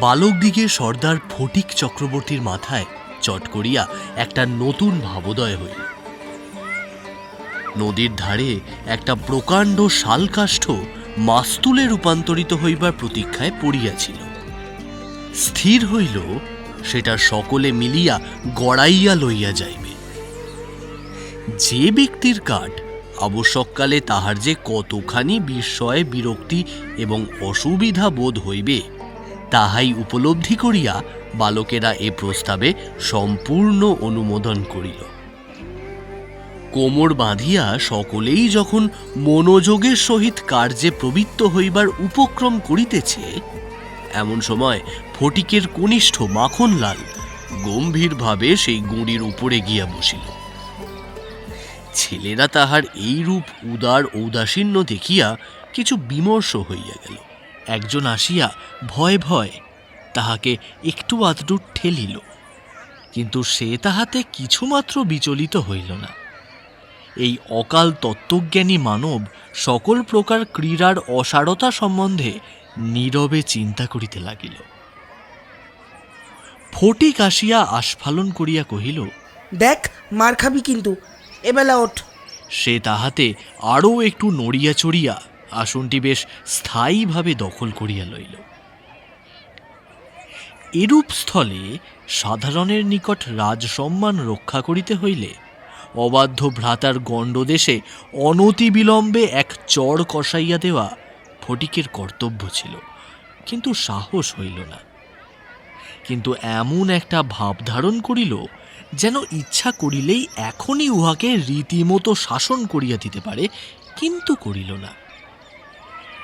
বালক দিকে সর্দার ফটিক চক্রবর্তীর মাথায় চট করিয়া একটা নতুন ভাবোদয় হইল। নদীর ধারে একটা প্রকাণ্ড শালকাষ্ঠ মাস্তুলে রূপান্তরিত হইবার প্রতীক্ষায় পড়িয়াছিল। স্থির হইল, সেটা সকলে মিলিয়া গড়াইয়া লইয়া যাইবে। যে ব্যক্তির কাঠ আবশ্যককালে তাহার যে কতখানি বিস্ময়, বিরক্তি এবং অসুবিধা বোধ হইবে তাহাই উপলব্ধি করিয়া বালকেরা এ প্রস্তাবে সম্পূর্ণ অনুমোদন করিল। কোমর বাঁধিয়া সকলেই যখন মনোযোগের সহিত কার্যে প্রবৃত্ত হইবার উপক্রম করিতেছে, এমন সময় ফটিকের কনিষ্ঠ মাখনলাল গম্ভীরভাবে সেই গুঁড়ির উপরে গিয়া বসিল। ছেলেরা তাহার এই রূপ উদার ঔদাসীন্য দেখিয়া কিছু বিমর্ষ হইয়া গেল। একজন আসিয়া ভয় ভয় তাহাকে একটু আধটু ঠেলিল। কিন্তু সে তাহাতে কিছুমাত্র বিচলিত হইল না। এই অকাল তত্ত্বজ্ঞানী মানব সকল প্রকার ক্রীড়ার অসারতা সম্বন্ধে নীরবে চিন্তা করিতে লাগিল। ফটিক আসিয়া আস্ফালন করিয়া কহিল দেখ মার খাবি কিন্তু। এবেলা ওঠ। সে তাহাতে আরও একটু নড়িয়া চড়িয়া আসনটি বেশ স্থায়ীভাবে দখল করিয়া লইল। এরূপ স্থলে সাধারণের নিকট রাজসম্মান রক্ষা করিতে হইলে অবাধ্য ভ্রাতার গণ্ডদেশে অনতিবিলম্বে এক চড় কষাইয়া দেওয়া ফটিকের কর্তব্য ছিল, কিন্তু সাহস হইল না। কিন্তু এমন একটা ভাব ধারণ করিল যেন ইচ্ছা করিলেই এখনই উহাকে রীতিমতো শাসন করিয়া দিতে পারে, কিন্তু করিল না।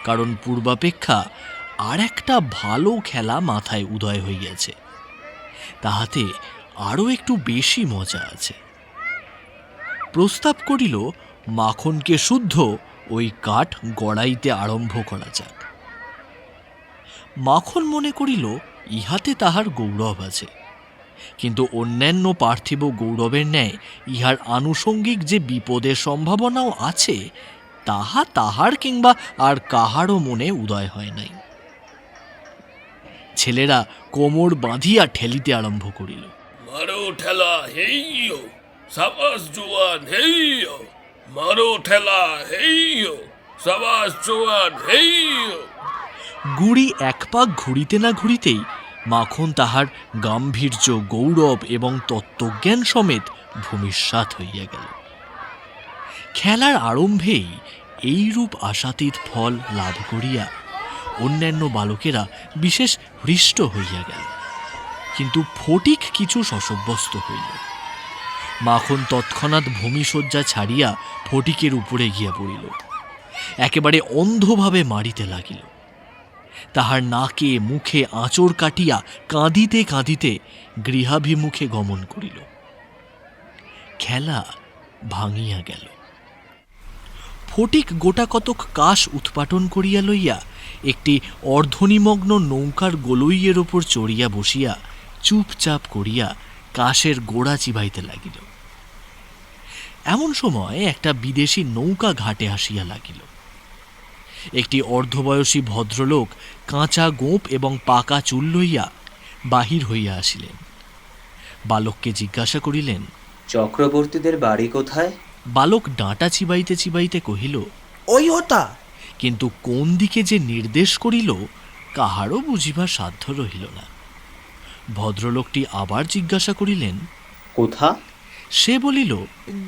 কারণ পূর্বাপেক্ষা আর একটা ভালো খেলা মাথায় উদয় হইয়াছে তাহাতে আরও একটু বেশি মজা আছে। প্রস্তাব করিল, মাখনকে শুদ্ধ ওই কাঠ গড়াইতে আরম্ভ করা যাক। মাখন মনে করিল, ইহাতে তাহার গৌরব আছে। কিন্তু অন্যান্য পার্থিব গৌরবের ন্যায় ইহার আনুষঙ্গিক যে বিপদের সম্ভাবনাও আছে তাহা তাহার কিংবা আর কাহারও মনে উদয় হয় নাই। ছেলেরা কোমর বাঁধিয়া ঠেলিতে আরম্ভ করিল। মারো ঠেলা হেইয়ো সাবাস জোয়ান হেইয়ো মারো ঠেলা হেইয়ো সাবাস জোয়ান হেইয়ো। গুড়ি এক পাক ঘুরিতে না ঘুরিতেই মাখন তাহার গাম্ভীর্য গৌরব এবং তত্ত্বজ্ঞান সমেত ভূমিষ্যাত হইয়া গেল। খেলার আরম্ভেই এইরূপ আশাতীত ফল লাভ করিয়া অন্যান্য বালকেরা বিশেষ হৃষ্ট হইয়া গেল। কিন্তু ফটিক কিছু শশব্যস্ত হইল। মাখন তৎক্ষণাৎ ভূমিশয্যা ছাড়িয়া ফটিকের উপরে গিয়া পড়িল। একেবারে অন্ধভাবে মারিতে লাগিল। তাহার নাকে, মুখে আঁচড় কাটিয়া কাঁদিতে কাঁদিতে গৃহাভিমুখে গমন করিল। খেলা ভাঙিয়া গেল। ফটিক গোটা কতক কাশ উৎপাটন করিয়া লইয়া, একটি অর্ধনিমগ্ন নৌকার গলইয়ের ওপর চড়িয়া বসিয়া চুপচাপ করিয়া কাশের গোড়া চিবাইতে লাগিল। এমন সময় একটা বিদেশি নৌকা ঘাটে আসিয়া লাগিল। একটি অর্ধবয়সী ভদ্রলোক কাঁচা গোপ এবং পাকা চুল লইয়া বাহির হইয়া আসিলেন। বালককে জিজ্ঞাসা করিলেন, চক্রবর্তীদের বাড়ি কোথায়? বালক ডাঁটা চিবাইতে চিবাইতে কহিল ওই ওটা। কিন্তু কোন দিকে যে নির্দেশ করিল কাহারও বুঝিবার সাধ্য রহিল না। ভদ্রলোকটি আবার জিজ্ঞাসা করিলেন কোথা? সে বলিল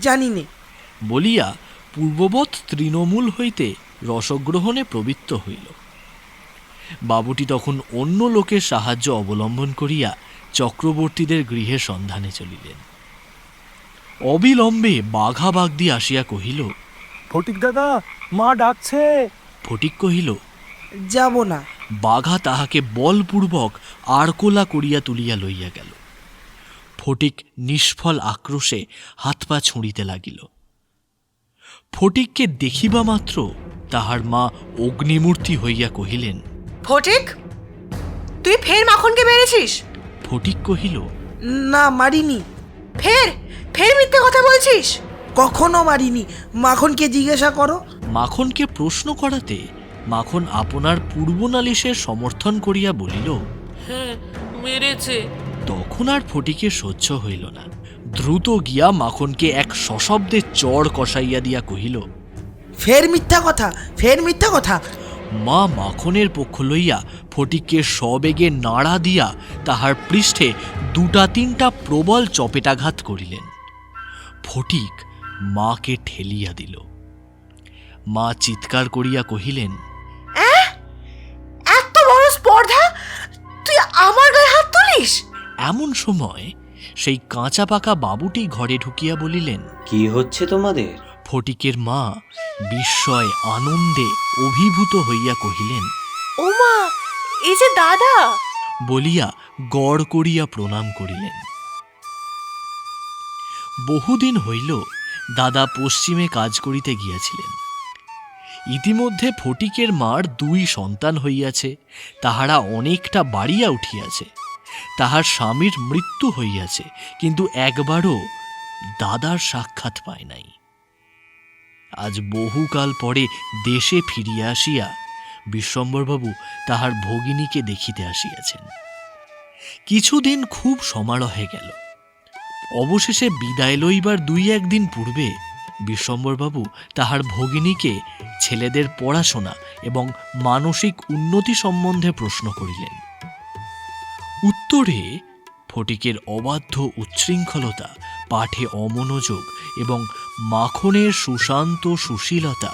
জানি নে বলিয়া পূর্ববৎ তৃণমূল হইতে রসগ্রহণে প্রবৃত্ত হইল। বাবুটি তখন অন্য লোকের সাহায্য অবলম্বন করিয়া চক্রবর্তীদের গৃহে সন্ধানে চলিলেন। অবিলম্বে বাঘা বাগদি আসিয়া কহিল ফটিক দাদা মা ডাকছে। ফটিক কহিল যাব না। বাঘা তাহাকে বলপূর্বক আড়কোলা করিয়া তুলিয়া লইয়া গেল। ফটিক নিষ্ফল আক্রোশে হাত পা ছুঁড়িতে লাগিল। ফটিককে দেখিবা মাত্র তাহার মা অগ্নিমূর্তি হইয়া কহিলেন ফটিক তুই ফের মাখনকে মেরেছিস? ফটিক কহিল না মারিনি। ফের ফের মিথ্যে কথা বলছিস? কখনো মারিনি। মাখনকে জিজ্ঞাসা করো। মাখনকে প্রশ্ন করাতে মাখন আপনার পূর্ব নালিশের সমর্থন করিয়া বলিল হ্যাঁ মেরেছে। তখন আর ফটিকে সহ্য হইল না। দ্রুত গিয়া মাখনকে এক সশব্দে চড় কষাইয়া দিয়া কহিল ফের মিথ্যা কথা ফের মিথ্যা কথা। মা মাখনের পক্ষ লইয়া ফটিককে সবেগে নাড়া দিয়া তাহার পৃষ্ঠে দুটা তিনটা প্রবল চপেটাঘাত করিলেন। ফটিক মাকে ঠেলিয়া দিল। মা চিৎকার করিয়া কহিলেন এত বড় স্পর্ধা? তুই আমার গায়ে হাত তুলিস? এমন সময় সেই কাঁচা পাকা বাবুটি ঘরে ঢুকিয়া বলিলেন কি হচ্ছে তোমাদের? ফটিকের মা বিস্ময় আনন্দে অভিভূত হইয়া কহিলেন ওমা এই যে দাদা! বলিয়া গড় করিয়া প্রণাম করিলেন। বহুদিন হইল দাদা পশ্চিমে কাজ করিতে গিয়াছিলেন। ইতিমধ্যে ফটিকের মার দুই সন্তান হইয়াছে তাহারা অনেকটা বাড়িয়া উঠিয়াছে তাহার স্বামীর মৃত্যু হইয়াছে কিন্তু একবারও দাদার সাক্ষাৎ পায় নাই। আজ বহুকাল পরে দেশে ফিরিয়া আসিয়া বিশ্বম্বরবাবু তাহার ভগিনীকে দেখিতে আসিয়াছেন। কিছুদিন খুব সমারোহে গেল। অবশেষে বিদায় লইবার দুই একদিন পূর্বে বিশ্বম্বরবাবু তাহার ভগিনীকে ছেলেদের পড়াশোনা এবং মানসিক উন্নতি সম্বন্ধে প্রশ্ন করিলেন। উত্তরে ফটিকের অবাধ্য উচ্ছৃঙ্খলতা পাঠে অমনোযোগ এবং মাখনের সুশান্ত সুশীলতা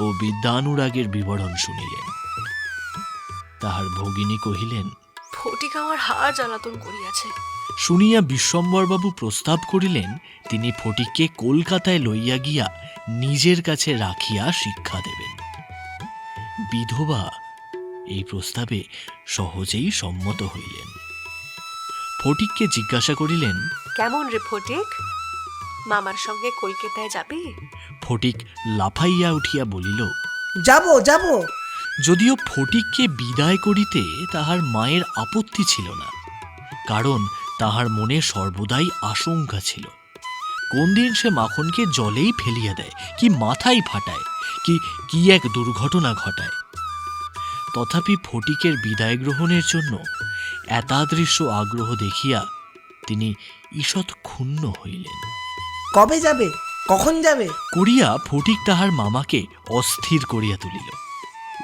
ও বিদ্যানুরাগের বিবরণ শুনিলেন। তাহার ভগিনী কহিলেন ফটিক আমার হাড় জ্বালাতন করিয়াছে। শুনিয়া বিশ্বম্বরবাবু প্রস্তাব করিলেন তিনি ফটিককে কলকাতায় লইয়া গিয়া নিজের কাছে রাখিয়া শিক্ষা দেবেন। বিধবা এই প্রস্তাবে সহজেই সম্মত হইলেন। ফটিককে জিজ্ঞাসা করিলেন কেমন রে ফটিক? মামার সঙ্গে কলকাতায় যাবি? ফটিক লাফাইয়া উঠিয়া বলিল যাব যাব। যদিও ফটিককে বিদায় করিতে তাহার মায়ের আপত্তি ছিল না কারণ তাহার মনে সর্বদাই আশঙ্কা ছিল। কোন দিন সে মাখনকে জলেই ফেলিয়া দেয় কি মাথায় ফাটায় কি কি এক দুর্ঘটনা ঘটায়। তথাপি ফটিকের বিদায় গ্রহণের জন্য এতাদৃশ্য আগ্রহ দেখিয়া তিনি ঈষৎ ক্ষুণ্ণ হইলেন। কবে যাবে? কখন যাবে? করিয়া ফটিক তাহার মামাকে অস্থির করিয়া তুলিল।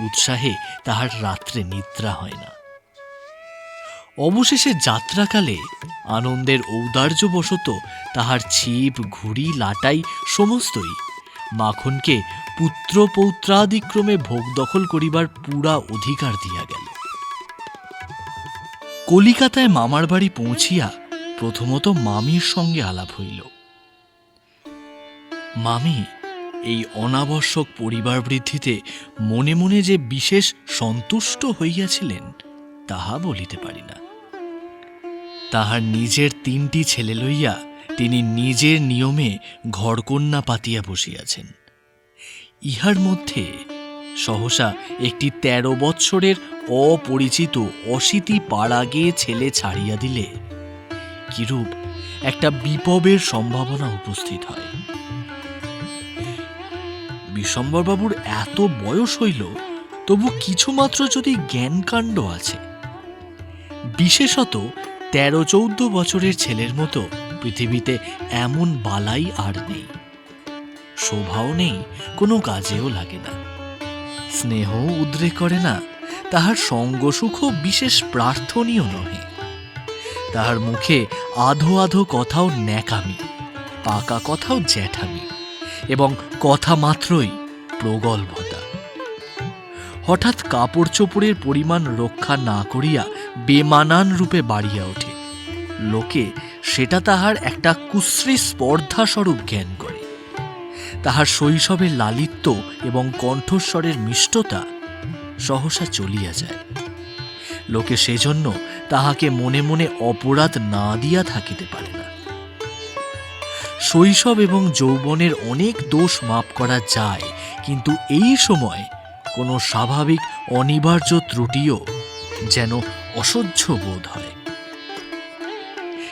উৎসাহে তাহার রাত্রে নিদ্রা হয় না। অবশেষে যাত্রাকালে আনন্দের ঔদার্যবশত তাহার ছিপ ঘুড়ি লাটাই সমস্তই মাখনকে পুত্র পৌত্রাদিক্রমে ভোগ দখল করিবার পুরা অধিকার দিয়া গেল। কলিকাতায় মামার বাড়ি পৌঁছিয়া প্রথমত মামির সঙ্গে আলাপ হইল। মামি, এই অনাবশ্যক পরিবার বৃদ্ধিতে মনে মনে যে বিশেষ সন্তুষ্ট হইয়াছিলেন, তাহা বলিতে পারি না। তাহার নিজের তিনটি ছেলে লইয়া তিনি নিজের নিয়মে ঘরকন্যা পাতিয়া বসিয়াছেন। ইহার মধ্যে সহসা একটি তেরো বৎসরের অপরিচিত অশীতি পাড়াগে ছেলে ছাড়িয়া দিলে কিরূপ একটা বিপবের সম্ভাবনা উপস্থিত হয়। বিশম্বরবাবুর এত বয়স হইল, তবু কিছুমাত্র যদি জ্ঞানকাণ্ড আছে। বিশেষত তেরো চৌদ্দ বছরের ছেলের মতো পৃথিবীতে এমন বালাই আর নেই। শোভাও নেই, কোনো কাজেও লাগে না। স্নেহ উদ্রেক করে না, তাহার সঙ্গসুখও বিশেষ প্রার্থনীয় নহে। তাহার মুখে আধো আধো কথাও ন্যাকামি, পাকা কথাও জ্যাঠামি এবং কথা মাত্রই প্রগল্ভতা। হঠাৎ কাপড় চোপড়ের পরিমাণ রক্ষা না করিয়া বেমানান রূপে বাড়িয়া ওঠে। লোকে সেটা তাহার একটা কুশ্রী স্পর্ধাস্বরূপ জ্ঞান করে। তাহার শৈশবের লালিত্য এবং কণ্ঠস্বরের মিষ্টতা সহসা চলিয়া যায়। লোকে সেজন্য তাহাকে মনে মনে অপরাধ না দিয়া থাকিতে পারে না। শৈশব এবং যৌবনের অনেক দোষ মাপ করা যায়, কিন্তু এই সময় কোনো স্বাভাবিক অনিবার্য ত্রুটিও যেন অসহ্য বোধ হয়।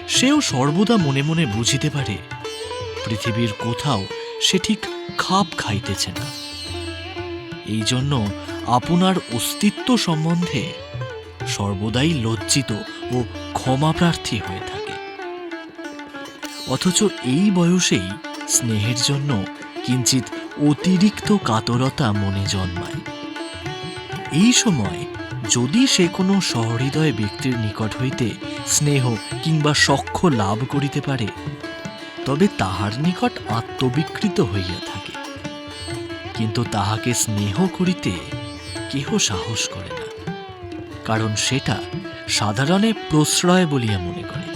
সেও সর্বদা মনে মনে বুঝিতে পারে, পৃথিবীর কোথাও সে ঠিক খাপ খাইতেছে না। এই জন্য আপনার অস্তিত্ব সম্বন্ধে সর্বদাই লজ্জিত ও ক্ষমাপ্রার্থী হয়ে থাকে। অথচ এই বয়সেই স্নেহের জন্য কিঞ্চিত অতিরিক্ত কাতরতা মনে জন্মায়। এই সময় যদি সে কোনো সহৃদয় ব্যক্তির নিকট হইতে স্নেহ কিংবা সখ্য লাভ করিতে পারে, তবে তাহার নিকট আত্মবিকৃত হইয়া থাকে। কিন্তু তাহাকে স্নেহ করিতে কেহ সাহস করে কারণ সেটা সাধারণে প্রশ্রয় বলিয়া মনে করে।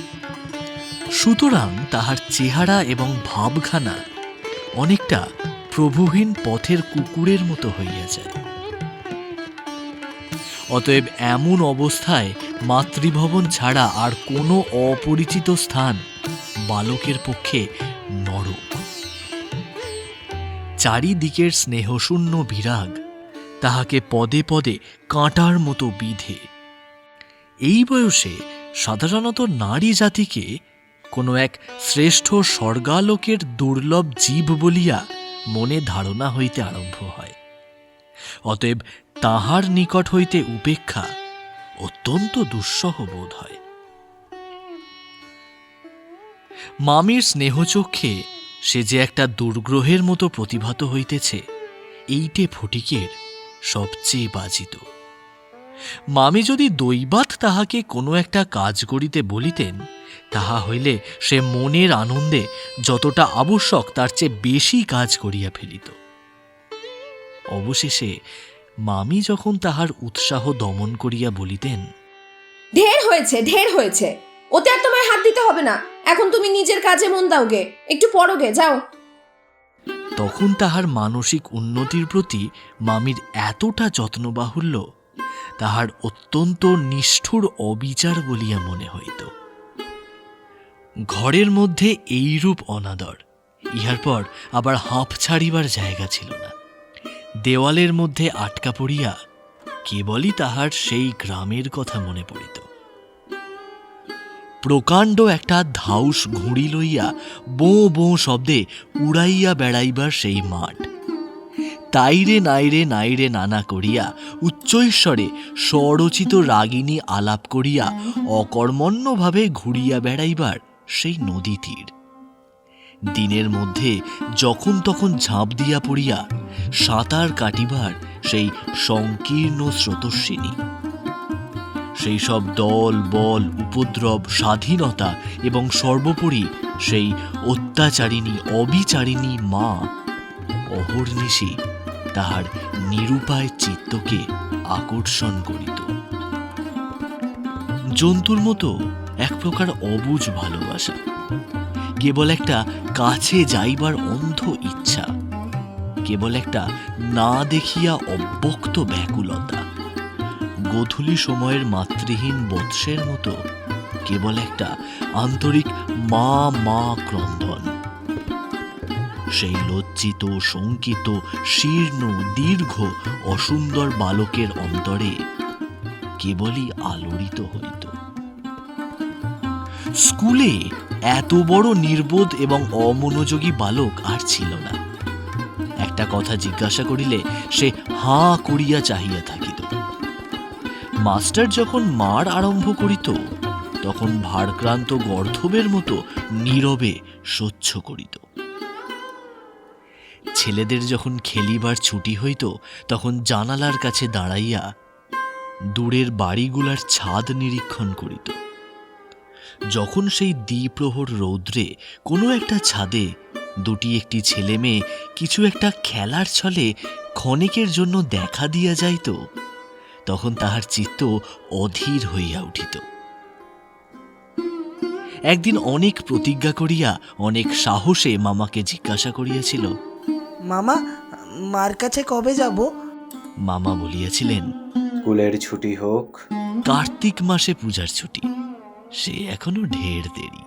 সুতরাং তাহার চেহারা এবং ভাবখানা অনেকটা প্রভুহীন পথের কুকুরের মতো হইয়া যায়। অতএব এমন অবস্থায় মাতৃভবন ছাড়া আর কোনো অপরিচিত স্থান বালকের পক্ষে নরক। চারিদিকের স্নেহশূন্য বিরাগ তাহাকে পদে পদে কাঁটার মতো বিধে। এই বয়সে সাধারণত নারী জাতিকে কোনো এক শ্রেষ্ঠ স্বর্গালোকের দুর্লভ জীব বলিয়া মনে ধারণা হইতে আরম্ভ হয়। অতএব তাহার নিকট হইতে উপেক্ষা অত্যন্ত দুঃসহ বোধ হয়। মামির স্নেহচক্ষে সে যে একটা দুর্গ্রহের মতো প্রতিভাত হইতেছে, এইটে ফটিকের সবচেয়ে বাজিত। মামি যদি দৈবাত তাহাকে কোনো একটা কাজ করিতে বলিতেন, তাহা হইলে সে মনের আনন্দে যতটা আবশ্যক তার চেয়ে বেশি কাজ করিয়া ফেলিত। অবশেষে মামি যখন তাহার উৎসাহ দমন করিয়া বলিতেন, ঢের হয়েছে ঢের হয়েছে। ওতে আর তোমায় হাত দিতে হবে না। এখন তুমি নিজের কাজে মন দাও গে। একটু পড়োগে যাও। তখন তাহার মানসিক উন্নতির প্রতি মামির এতটা যত্নবাহুল্য তাহার অত্যন্ত নিষ্ঠুর অবিচার বলিয়া মনে হইত। ঘরের মধ্যে এইরূপ অনাদর, ইহার পর আবার হাঁপ ছাড়িবার জায়গা ছিল না। দেওয়ালের মধ্যে আটকা পড়িয়া কেবলই তাহার সেই গ্রামের কথা মনে পড়িত। প্রকাণ্ড একটা ধাউস ঘুড়ি লইয়া বোঁ বোঁ শব্দে উড়াইয়া বেড়াইবার সেই মাঠ। তাইরে নাইরে নাইরে নানা করিয়া উচ্চৈশ্বরে স্বরচিত রাগিনী আলাপ করিয়া অকর্মণ্যভাবে ঘুরিয়া বেড়াইবার সেই নদী তীর দিনের মধ্যে যখন তখন ঝাঁপ দিয়া পড়িয়া সাঁতার কাটিবার সেই সংকীর্ণ স্রোতস্বিনী। সেই সব দল, বল, উপদ্রব, স্বাধীনতা এবং সর্বোপরি সেই অত্যাচারিণী, অবিচারিণী মা অহর্নিশি তাহার নিরুপায় চিত্তকে আকর্ষণ করিত। জন্তুর মতো এক প্রকার অবুজ ভালোবাসা, কেবল একটা কাছে যাইবার অন্ধ ইচ্ছা, কেবল একটা না দেখিয়া অব্যক্ত ব্যাকুলতা। গোধূলি সময়ের মাতৃহীন বৎসের মতো কেবল একটা আন্তরিক মা মা ক্রন্দন। সেই লজ্জিত, শঙ্কিত, শীর্ণ, দীর্ঘ, অসুন্দর বালকের অন্তরে কেবলই আলোড়িত হইত। স্কুলে এত বড় নির্বোধ এবং অমনোযোগী বালক আর ছিল না। একটা কথা জিজ্ঞাসা করিলে সে হাঁ করিয়া চাহিয়া থাকিত মাস্টার যখন মার আরম্ভ করিত, তখন ভারক্রান্ত গর্ধবের মতো নীরবে সহ্য করিত। ছেলেদের যখন খেলিবার ছুটি হইত, তখন জানালার কাছে দাঁড়াইয়া দূরের বাড়িগুলার ছাদ নিরীক্ষণ করিত। যখন সেই দ্বিপ্রহর রৌদ্রে কোনো একটা ছাদে দুটি একটি ছেলে মেয়ে কিছু একটা খেলার ছলে ক্ষণিকের জন্য দেখা দিয়া যাইত তখন তাহার চিত্ত অধীর হইয়া উঠিত। একদিন অনেক প্রতিজ্ঞা করিয়া অনেক সাহসে মামাকে জিজ্ঞাসা করিয়াছিল মামা মার কাছে কবে যাব? মামা বলিয়াছিলেন স্কুলের ছুটি হোক। কার্তিক মাসে পূজার ছুটি সে এখনও ঢের দেরি।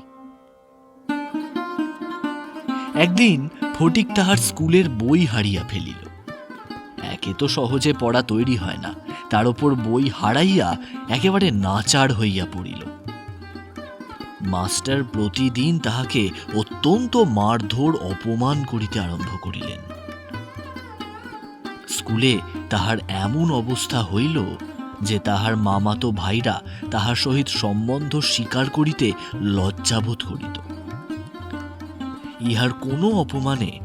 একদিন ফটিক তাহার স্কুলের বই হারিয়া ফেলিল। একে তো সহজে পড়া তৈরি হয় না। তার উপর বই হারাইয়া একেবারে নাচার হইয়া পড়িল। মাস্টার প্রতিদিন তাহাকে অত্যন্ত মারধর অপমান করিতে আরম্ভ করিলেন। স্কুলে তাহার এমন অবস্থা হইল যে তাহার মামাতো ভাইরা তাহার সহিত সম্বন্ধ স্বীকার করিতে লজ্জাবোধ করিত। ইহার কোনো অপমানে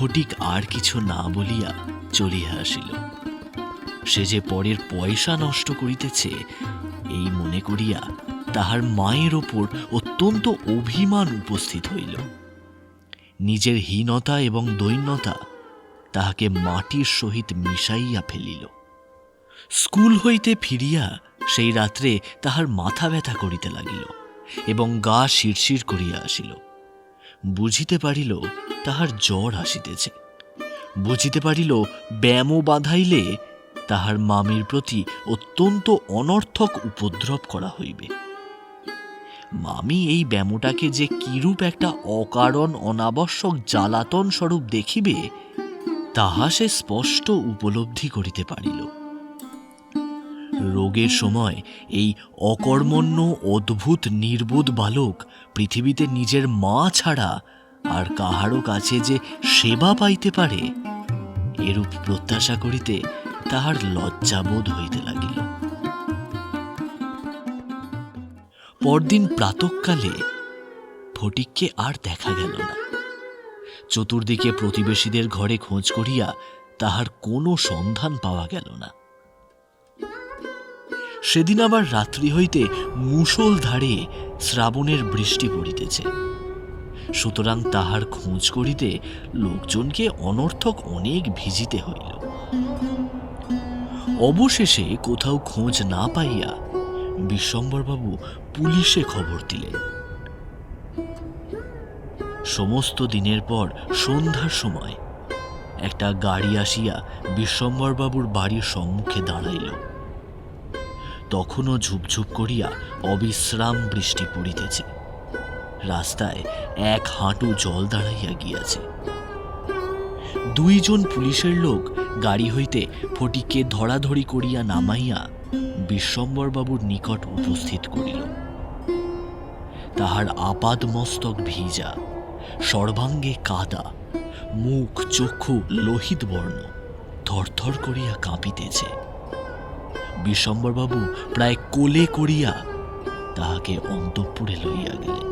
ফটিক আর কিছু না বলিয়া চলিয়া আসিল। সে যে পরের পয়সা নষ্ট করিতেছে, এই মনে করিয়া তাহার মায়ের ওপর অত্যন্ত অভিমান উপস্থিত হইল। নিজের হীনতা এবং দৈন্যতা তাহাকে মাটির সহিত মিশাইয়া ফেলিল। স্কুল হইতে ফিরিয়া সেই রাত্রে তাহার মাথা ব্যথা করিতে লাগিল এবং গা শিরশির করিয়া আসিল। বুঝিতে পারিল তাহার জ্বর আসিতেছে। বুঝিতে পারিল ব্যামো বাঁধাইলে তাহার মামির প্রতি অত্যন্ত অনর্থক উপদ্রব করা হইবে। মামি এই ব্যামোটাকে যে কিরূপ একটা অকারণ অনাবশ্যক জ্বালাতন স্বরূপ দেখিবে, তাহা সে স্পষ্ট উপলব্ধি করিতে পারিল। রোগের সময় এই অকর্মণ্য, অদ্ভুত, নির্বোধ বালক পৃথিবীতে নিজের মা ছাড়া আর কাহারও কাছে যে সেবা পাইতে পারে, এরূপ প্রত্যাশা করিতে তাহার লজ্জাবোধ হইতে লাগিল। পরদিন প্রাতঃকালে ফটিককে আর দেখা গেল না। চতুর্দিকে প্রতিবেশীদের ঘরে খোঁজ করিয়া তাহার কোনো সন্ধান পাওয়া গেল না। সেদিন আবার রাত্রি হইতে মুষল ধারে শ্রাবণের বৃষ্টি পড়িতেছে। সুতরাং তাহার খোঁজ করিতে লোকজনকে অনর্থক অনেক ভিজিতে হইল। অবশেষে কোথাও খোঁজ না পাইয়া বিশ্বম্বরবাবু পুলিশে খবর দিলেন। সমস্ত দিনের পর সন্ধ্যার সময় একটা গাড়ি আসিয়া বিশ্বম্বরবাবুর বাড়ির সম্মুখে দাঁড়াইল। তখনও ঝুপঝুপ করিয়া অবিশ্রাম বৃষ্টি পড়িতেছে। রাস্তায় এক হাঁটু জল দাঁড়াইয়া গিয়াছে। দুইজন পুলিশের লোক গাড়ি হইতে ফটিককে ধরাধরি করিয়া নামাইয়া বিশ্বম্বরবাবুর নিকট উপস্থিত করিল। তাহার আপাদ মস্তক ভিজা, সর্বাঙ্গে কাদা, মুখ, চক্ষু লোহিত বর্ণ থরথর করিয়া কাঁপিতেছে। বিশ্বম্বরবাবু প্রায় কোলে করিয়া তাহাকে অন্তঃপুরে লইয়া গেলেন।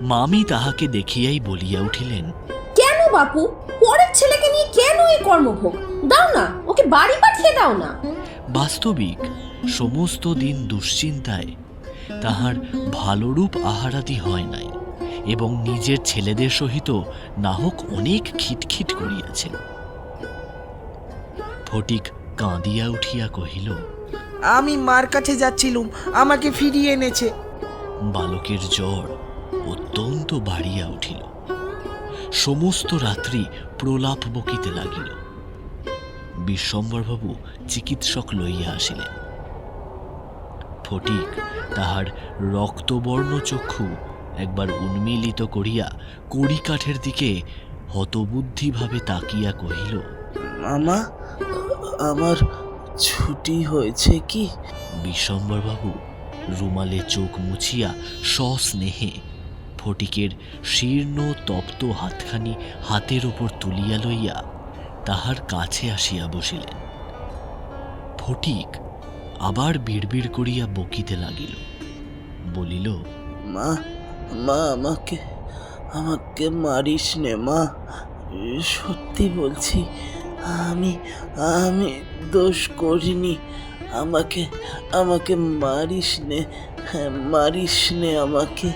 মামি তাহাকে দেখিয়াই বলিয়া উঠিলেন কেন বাপু? পরের ছেলেকে নিয়ে কেন এই কর্মভোগ? দাও না ওকে বাড়ি পাঠিয়ে দাও না। বাস্তবিক সমস্ত দিন দুশ্চিন্তায় তাহার ভালোরূপ আহারাদি হয় নাই এবং নিজের ছেলেদের সহিত নাহক অনেক খিটখিট করিয়াছেন। ফটিক কাঁদিয়া উঠিয়া কহিল আমি মার কাছে যাচ্ছিলুম আমাকে ফিরিয়ে এনেছে। বালকের জ্বর অত্যন্ত বাড়িয়া উঠিল। সমস্ত রাত্রি প্রলাপ বকিতে লাগিল। বিশ্বম্বরবাবু চিকিৎসক লইয়া আসিলেন। ফটিক তাহার রক্তবর্ণ চক্ষু একবার উন্মিলিত করিয়া কড়িকাঠের দিকে হতবুদ্ধিভাবে তাকিয়া কহিল মামা আমার ছুটি হয়েছে কি? বিশ্বম্বরবাবু রুমালে চোখ মুছিয়া সস্নেহে ফটিকের শীর্ণ তপ্ত হাতখানি হাতের ওপর তুলিয়া লইয়া তাহার কাছে আসিয়া বসিলেন। ফটিক আবার বিড়বিড় করিয়া বকিতে লাগিল। বলিল মা মা আমাকে আমাকে মারিস নে মা। সত্যি বলছি আমি আমি দোষ করিনি। আমাকে আমাকে মারিস নে হ্যাঁ, মারিস নে আমাকে।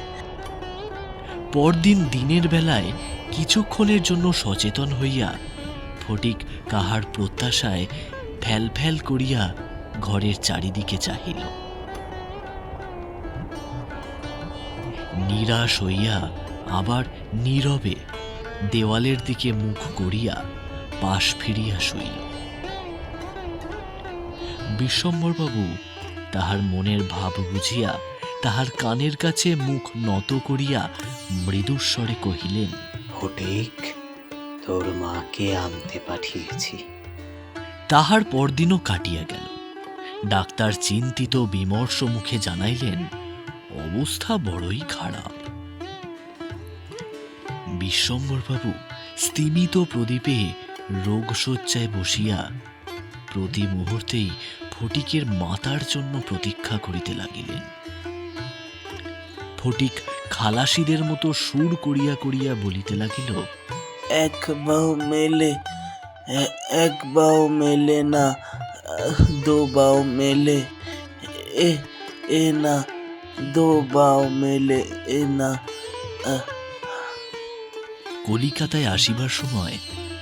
পরদিন দিনের বেলায় কিছুক্ষণের জন্য সচেতন হইয়া ফটিক কাহার প্রত্যাশায় ফ্যাল ফ্যাল করিয়া ঘরের চারিদিকে চাহিল। নিরাশ হইয়া আবার নীরবে দেওয়ালের দিকে মুখ করিয়া পাশ ফিরিয়া শুইল। বিশ্বম্বরবাবু তাহার মনের ভাব বুঝিয়া তাহার কানের কাছে মুখ নত করিয়া মৃদুস্বরে কহিলেন ফটিক তোর মাকে আনতে পাঠিয়েছি। তাহার পরদিনও কাটিয়া গেল। ডাক্তার চিন্তিত বিমর্ষ মুখে জানাইলেন অবস্থা বড়ই খারাপ। বিশ্বম্বরবাবু স্তিমিত প্রদীপে রোগশয্যায় বসিয়া প্রতি মুহূর্তেই ফটিকের মাতার জন্য প্রতীক্ষা করিতে লাগিলেন। ফটিক খালাসিদের মতো সুর করিয়া করিয়া বলিতে লাগিল এক বাহু মেলে এক বাহু মেলে না দো বাহু মেলে এ এ না দো বাহু মেলে এ না। কলিকাতায় আসিবার সময়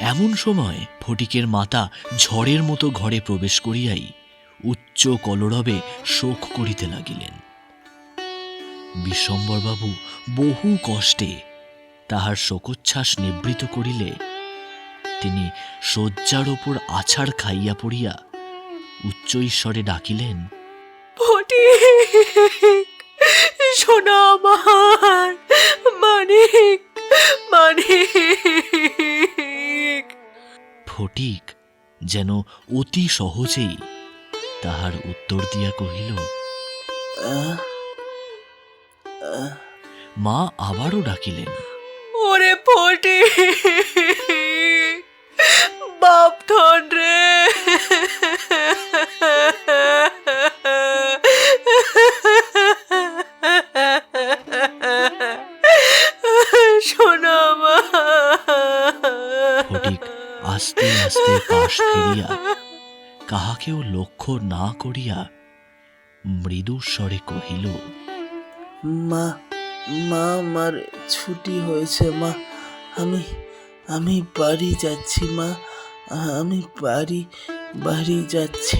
এমন সময় ফটিকের মাতা ঝড়ের মতো ঘরে প্রবেশ করিয়াই উচ্চ কলরবে শোক করিতে লাগিলেন। বিশ্বম্বরবাবু বহু কষ্টে তাহার শোকোচ্ছ্বাস নিবৃত করিলে তিনি শয্যার ওপর আছাড় খাইয়া পড়িয়া উচ্চ ঈশ্বরে ডাকিলেন সোনা আমার, মানিক মানিক। ফটিক যেন অতি সহজেই তাহার উত্তর দিয়া কহিল মা আবারও ডাকিলেন। ওরে ফটিক! কাহাকেও লক্ষ্য না করিয়া মৃদু স্বরে কহিল, মা মা, আমার ছুটি হয়েছে, মা। আমি আমি বাড়ি যাচ্ছি, মা। আমি বাড়ি বাড়ি যাচ্ছি।